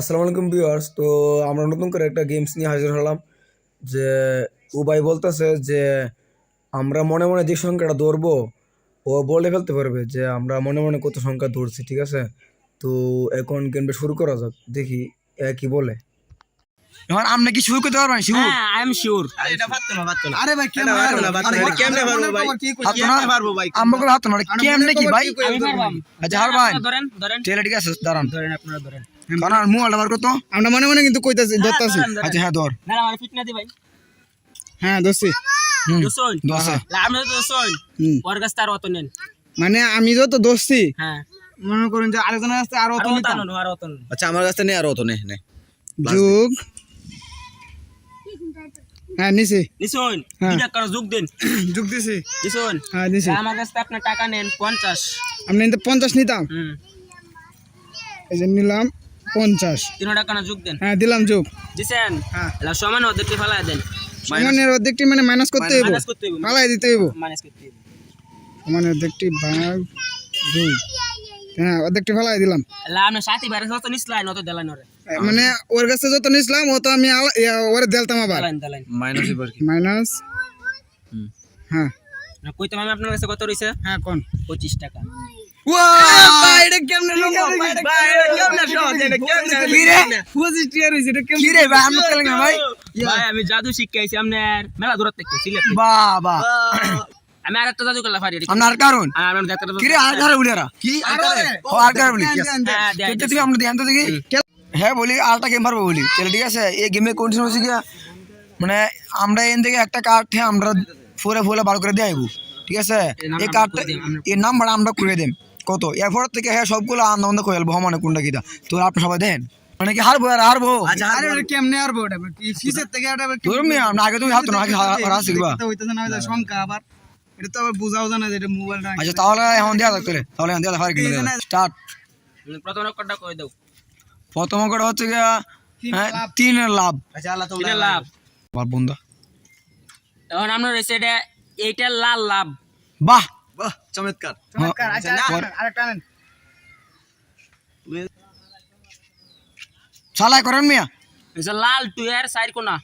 আসসালামু আলাইকুম ভিউয়ার্স তো আমরা নতুন করে একটা গেমস নিয়ে হাজির হলাম, যে উবাই বলতেছে যে আমরা মনে মনে যে সংখ্যাটা ধরবো, ও বলে ফেলতে পারবে যে আমরা মনে মনে কত সংখ্যা দৌড়ছি ঠিক আছে? তো এখন গেমটা শুরু করা যাক, দেখি একই বলে। এখন আপনি কি শুরু করতে পারবেন? শুরু হ্যাঁ আই এম শিওর আরে ভাই কেমনে পারব না, আরে পারব না। কেমনে পারব ভাই? হাত না কেমনে পারব ভাই? আমাকে হাত না কেমনে কি ভাই? আচ্ছা হার ভাই। ধরেন ধরেন। ঠিক আছে দাঁড়ান। ধরেন আপনারা ধরেন। কারণ মোবাইলটা বার করতো আমরা মনে মনে কিন্তু কইতাছি ধরতাছি। ধরেন, ধরেন। আচ্ছা হ্যাঁ ধর। না আমার ফিট না দি ভাই। হ্যাঁ আমি তো। ওর কাছ তার অত নেন মানে আমি যত হ্যাঁ। মনে করুন যে আরেকজনের কাছে আরও অত নিতাম। আচ্ছা আমার কাছে নেই আর অত নেই নে। যুগ। হ্যাঁ নিছি। হ্যাঁ। দুটা কারও যোগ দেন। যুগ দিছি। নিশুন হ্যাঁ দিছি আমার কাছ আপনি টাকা নেন পঞ্চাশ। আপনি কিন্তু পঞ্চাশ নিতাম। হুম। এই যে নিলাম পঞ্চাশ। তিন টাকা যোগ দেন। হ্যাঁ দিলাম যুগ। দিছেন? হ্যাঁ। এলা সমান ওদেরকে ফেলাই দেন। সমানের অর্ধেকটি মানে মাইনাস করতে হইব। মাইনাস করতে হইব। ফালাই দিতে হইব। মাইনাস করতে হইব। সমানের অর্ধেকটি ভাগ দুই। হ্যাঁ অর্ধেকটি ফালাই দিলাম। এলা আপনি সাথী বাইরে যত নিসলাই নত দেলাইন ওরে। মানে ওর কাছে যত নিছিলাম ও তো আমি আলা- ইয়া, ওরে দিলতাম আবার। মাইনাস এবার কি? মাইনাস হ্যাঁ। না কইতাম আমি আপনার কাছে কত রইছে? হ্যাঁ কোন? পঁচিশ টাকা। আমি জাদু শিখাইছি আপনার মেলা দূর থেকে সিলেট বাবা। আমি আর জাদু করলাম পারি আমরা আর কারণ? আর আমি কি আর কারে কি? আর কারে বলি হ্যাঁ দেয় তো তুমি আমরা ধ্যান তো দেখি। হ্যাঁ বলি আরটা গেম পারব বলি। চলো ঠিক আছে এই গেমে কন্ডিশন হচ্ছে কি মানে আমরা এন থেকে একটা কার্ড আমরা ফোরে ফুলে বার করে দেবো ঠিক আছে? এই কার্ডটা এর নাম্বার আমরা করে দেব। কত? এরপর থেকে হ্যাঁ সবগুলো আন্দ আনন্দ করে ফেলব মানে কোনটা কিটা তো? আপনি সবাই দেন। মানে কি হারবো আর হারবো? আরে ওটা কেমনে আরবো ওটা? কি ফিসের থেকে এটা আবার তোর মেয়ে আমরা আগে তুমি হাত না আগে হারা শিখবা এটা হইতেছে না সংখ্যা আবার। এটা তো আবার বুঝাও জানা যে এটা মোবাইলটা আচ্ছা তাহলে এখন দেওয়া থাকতে তাহলে। এখন দেওয়া থাকতে স্টার্ট প্রথম রেকর্ডটা কই দাও? প্রথম করে হচ্ছে গিয়া হ্যাঁ, তিনের লাভ আচ্ছা লাভ আমার বন্ধু এখন আমরা রয়েছে এটা এইটা লাল লাভ বাহ বাহ চমৎকার চমৎকার আচ্ছা আরেকটা নেন চালাই করেন মিয়া এটা লাল টু এর সাইড কোনা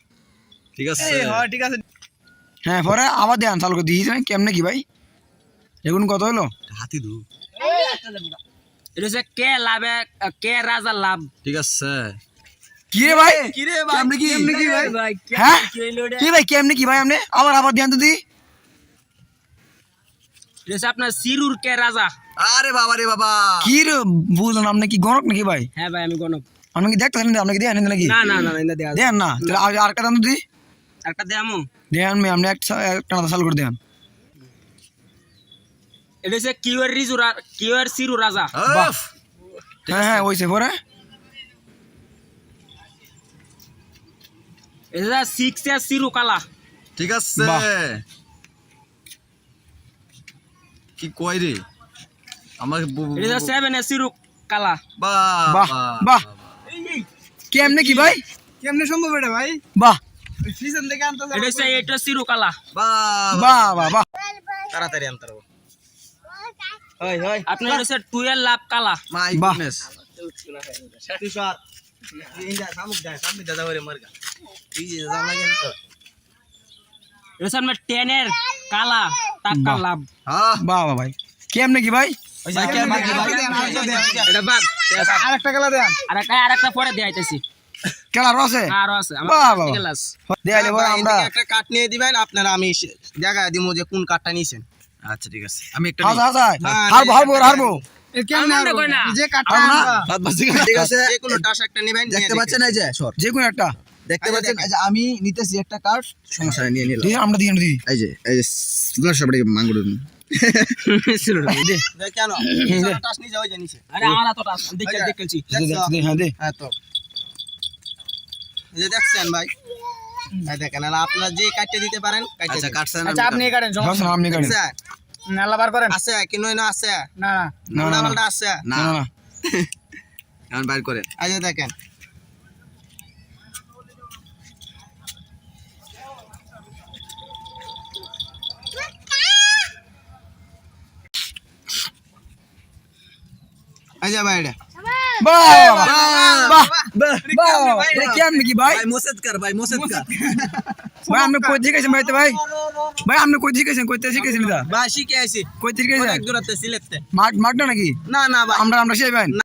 ঠিক আছে এই হয় ঠিক আছে হ্যাঁ পরে আবার দেন চালু করে দিয়েছি কেমনে কি ভাই এখন কত হলো হাতি দু এটা হচ্ছে কে লাভে কে রাজা লাভ? ঠিক আছে। কি রে ভাই? কি রে কেমনে কি? কেমনে কি ভাই? ভাই? হ্যাঁ? কি ভাই কেমনে কি ভাই আপনি? আবার আবার দেন তো দি। এটা হচ্ছে আপনার সিরুর কে রাজা? আরে বাবা রে বাবা। কি রে বুঝলেন আপনি কি গণক নাকি ভাই? হ্যাঁ ভাই আমি গণক। আপনি কি দেখতেছেন আপনি কি দেন নাকি? না না না এটা দেয়া দেন না। তাহলে আর আর কাদাম দি। একটা দেয়ামু? দেন মি আপনি একটা একটা চালু করে দেন এটা হচ্ছে কিউয়ার রিজু কিউয়ার সিরু রাজা। হ্যাঁ হ্যাঁ ওইসে পরে এটা সিক্স এর সিরু কালা। ঠিক আছে। কি কই রে? আমার এটা সেভেন এর সিরু কালা। বাহ বাহ বাহ কেমনে কি ভাই? কেমনে সম্ভব এটা ভাই? বাহ। থেকে আনতে এটা হচ্ছে এইটা সিরু কালা। বাহ বাহ। বাহ তাড়াতাড়ি আনতার হয় আপনার হচ্ছে লাভ কালা। মাই। তুষার কালা টাকা লাভ হ্যাঁ। বাহ ভাই। কেমনে কি ভাই? আরেকটা গেলা দেন। আর একটা পরে রসে? আমার কাট নিয়ে দিবেন আপনারা আমি জায়গায় দিমু যে কোন কাঠটা নিছেন। আচ্ছা ঠিক আছে। আমি একটা হাসা হাসা হ্যাঁ, হারবো হারবো হারবো। আমি নিতেছি একটা কার্ড সমস্যা নিয়ে নিলাম। আমরা দিয়ে দিই এই যে এই যে সাপড়ে মাঙ্গুর কেন? টাস নিয়ে যাও জানিছে আরে আমার তো টাস দেখে দেখেছি হ্যাঁ দে। হ্যাঁ তো। এই যে দেখছেন ভাই? দেখেন আপনারা যে কাটতে দিতে পারেন কাটতে আচ্ছা কাটছেন আচ্ছা আপনি কাটেন আপনি কাটেন। নালা বার করেন। আছে কি নয় না আছে? না না, না না। না। আছে। না। না না এখন বাইর করেন। আচ্ছা দেখেন। আচ্ছা ভাই এটা। বাহ বাহ বাহ এটা কেমন কি ভাই ভাই মোসেদ কর ভাই মোসেদ কর ভাই আপনি কই থেকে গেছেন ভাই তো ভাই ভাই আপনি কই থেকে গেছেন কই থেকে শিখেছেন এটা ভাই শিখে আইছি কই থেকে অনেক গেছেন দূরত্বে সিলেটতে মাঠ মাঠটা নাকি না না ভাই আমরা আমরা সেই ভাই